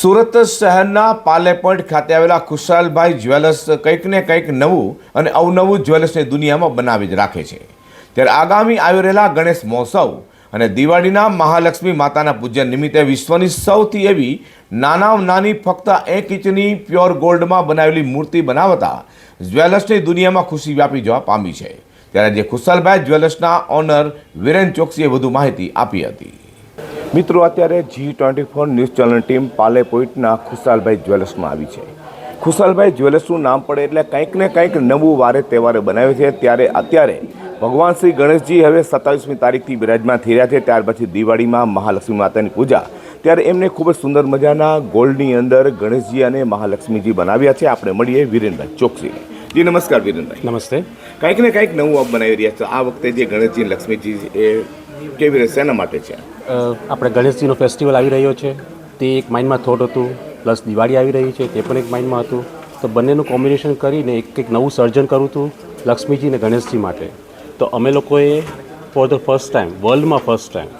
સુરત શહેરના પાલે પોઈન્ટ ખાતે આવેલા ખુશાલભાઈ જ્વેલર્સ કંઈક ને કંઈક નવું અને અવનવું જ્વેલર્સની દુનિયામાં બનાવી જ રાખે છે. ત્યારે આગામી આવી રહેલા ગણેશ મહોત્સવ અને દિવાળીના મહાલક્ષ્મી માતાના પૂજન નિમિત્તે વિશ્વની સૌથી એવી નાના નાની ફક્ત એક ઇંચની પ્યોર ગોલ્ડમાં બનાવેલી મૂર્તિ બનાવતા જ્વેલર્સની દુનિયામાં ખુશી વ્યાપી જવા પામી છે. ત્યારે જે ખુશાલભાઈ જ્વેલર્સના ઓનર વિરેન ચોકસીએ વધુ માહિતી આપી હતી. મિત્રો અત્યારે G twenty four news channel team પાલે પોઈન્ટના ખુશાલભાઈ જ્વેલર્સમાં આવી છે. ખુશાલભાઈ જ્વેલર્સનું નામ પડે એટલે કંઈક ને કંઈક નવું વારે તહેવારે બનાવે છે. ત્યારે અત્યારે ભગવાન શ્રી ગણેશજી હવે સત્તાવીસમી તારીખથી બિરાજમાન થઈ રહ્યા છે. ત્યાર પછી દિવાળીમાં મહાલક્ષ્મી માતાની પૂજા. ત્યારે એમને ખૂબ જ સુંદર મજાના ગોલ્ડની અંદર ગણેશજી અને મહાલક્ષ્મીજી બનાવ્યા છે. આપણે મળીએ વિરેનભાઈ ચોકસીને જી નમસ્કાર વિરેનભાઈ. નમસ્તે. કંઈક ને કંઈક નવું આપ બનાવી રહ્યા છો. આ વખતે જે ગણેશજી લક્ષ્મીજી એ કેવી રીતે, શેના માટે છે? આપણે ગણેશજીનો ફેસ્ટિવલ આવી રહ્યો છે. તે એક માઇન્ડમાં થોટ હતું. પ્લસ દિવાળી આવી રહી છે, તે પણ એક માઇન્ડમાં હતું. તો બંનેનું કોમ્બિનેશન કરીને એક કંઈક નવું સર્જન કરવું હતું લક્ષ્મીજી અને ગણેશજી માટે. તો અમે લોકોએ ફોર ધ ફર્સ્ટ ટાઈમ વર્લ્ડમાં ફર્સ્ટ ટાઈમ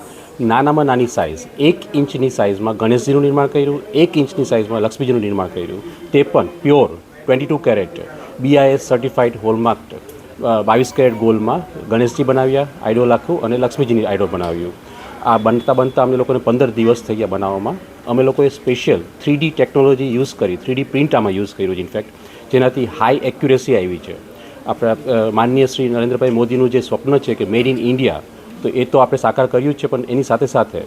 નાનામાં નાની સાઇઝ એક ઇંચની સાઇઝમાં ગણેશજીનું નિર્માણ કર્યું, એક ઇંચની સાઇઝમાં લક્ષ્મીજીનું નિર્માણ કર્યું. તે પણ pure twenty two carat BIS certified hallmark બાવીસ કેરેટ ગોલ્ડમાં ગણેશજી બનાવ્યા આઈડોલ આખું અને લક્ષ્મીજીની આઈડોલ બનાવ્યું. આ બનતા બનતા અમને લોકોને પંદર દિવસ થઈ ગયા બનાવવામાં. અમે લોકોએ special three D technology use કરી થ્રીડી પ્રિન્ટ આમાં યુઝ કર્યું છે, ઇનફેક્ટ જેનાથી હાઈ એક્યુરેસી આવી છે. આપણા માનનીય શ્રી નરેન્દ્રભાઈ મોદીનું જે સ્વપ્ન છે કે મેડ ઇન ઇન્ડિયા, તો એ તો આપણે સાકાર કર્યું છે, પણ એની સાથે સાથે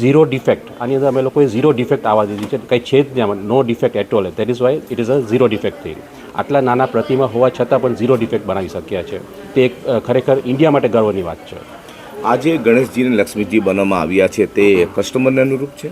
ઝીરો ડિફેક્ટ. આની અંદર અમે લોકોએ ઝીરો ડિફેક્ટ આવવા દીધી છે. કંઈ છે જ નહીં no defect at all that is why it is a zero defect thing આટલા નાના પ્રતિમા હોવા છતાં પણ ઝીરો ડિફેક્ટ બનાવી શક્યા છે. તે એક ખરેખર ઇન્ડિયા માટે ગર્વની વાત છે. આજે ગણેશજી અને લક્ષ્મીજી બનાવવામાં આવ્યા છે. તે કસ્ટમરને અનુરૂપ છે?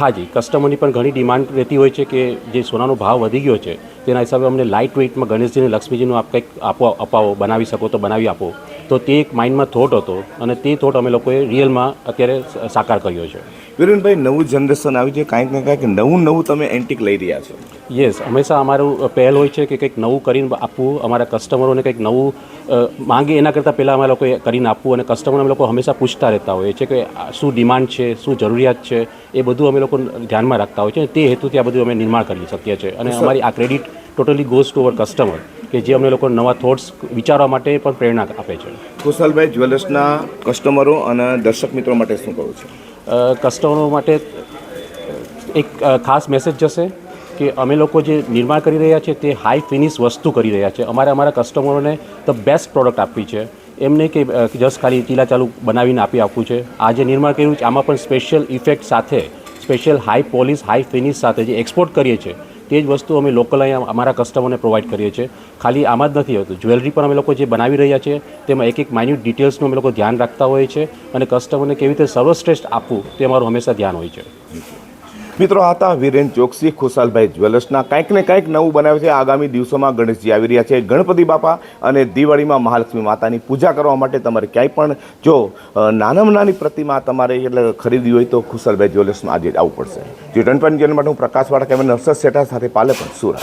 હાજી કસ્ટમરની પણ ઘણી ડિમાન્ડ રહેતી હોય છે કે જે સોનાનો ભાવ વધી ગયો છે તેના હિસાબે અમને લાઇટ વેઇટમાં ગણેશજી અને લક્ષ્મીજીનું આપ કંઈક આપો અપાવો બનાવી શકો તો બનાવી આપો. તો તે એક માઇન્ડમાં થોટ હતો અને તે થોટ અમે લોકોએ રિયલમાં અત્યારે સાકાર કર્યો છે. વિરેનભાઈ નવું જનરેશન આવી છે કાંઈક ને કાંઈક નવું નવું તમે એન્ટિક લઈ રહ્યા છો. યસ હંમેશા અમારું પહેલ હોય છે કે કંઈક નવું કરીને આપવું અમારા કસ્ટમરોને કંઈક નવું માંગે એના કરતાં પહેલાં અમે લોકોએ કરીને આપવું અને કસ્ટમર અમે લોકો હંમેશા પૂછતા રહેતા હોઈએ છીએ કે શું ડિમાન્ડ છે શું જરૂરિયાત છે એ બધું અમે લોકો ધ્યાનમાં રાખતા હોય છે અને તે હેતુથી આ બધું અમે નિર્માણ કરી શકીએ છીએ. અને અમારી આ credit totally goes to our customer કે જે અમને લોકો નવા થોટ્સ વિચારવા માટે પણ પ્રેરણા આપે છે. કુશલભાઈ જ્વેલર્સના કસ્ટમરો અને દર્શક મિત્રો માટે શું કહું છું? કસ્ટમરો માટે એક ખાસ મેસેજ જશે કે અમે લોકો જે નિર્માણ કરી રહ્યા છે તે હાઈ ફિનિશ વસ્તુ કરી રહ્યા છે. અમારે અમારા કસ્ટમરોને ધ બેસ્ટ પ્રોડક્ટ આપવી છે. એમને કે જસ્ટ ખાલી ચીલા ચાલુ બનાવીને આપી આપવું છે. આ જે નિર્માણ કર્યું છે આમાં પણ સ્પેશિયલ ઇફેક્ટ સાથે special high polish high finish સાથે જે એક્સપોર્ટ કરીએ છીએ તે જ વસ્તુ અમે લોકલ અહીંયા અમારા કસ્ટમરને પ્રોવાઈડ કરીએ છીએ. ખાલી આમાં જ નથી હોતું. જ્વેલરી પણ અમે લોકો જે બનાવી રહ્યા છે તેમાં એક એક માઇન્યુટ ડિટેલ્સનું અમે લોકો ધ્યાન રાખતા હોઈએ છીએ અને કસ્ટમરને કેવી રીતે સર્વશ્રેષ્ઠ આપવું, તે અમારું હંમેશા ધ્યાન હોય છે. મિત્રો હતા વિરેન ચોકસી, ખુશાલભાઈ જ્વેલર્સના કંઈક ને કંઈક નવું બનાવે છે. આગામી દિવસોમાં ગણેશજી આવી રહ્યા છે, ગણપતિ બાપા અને દિવાળીમાં મહાલક્ષ્મી માતાની પૂજા કરવા માટે તમારે ક્યાંય પણ, જો નાનામાં નાની પ્રતિમા તમારે એટલે ખરીદવી હોય તો ખુશાલભાઈ જ્વેલર્સમાં આજે આવવું પડશે. જે પણ માટે હું પ્રકાશવાળા કેમેરા નર્સર સેટા સાથે પાલે પણ સુરત.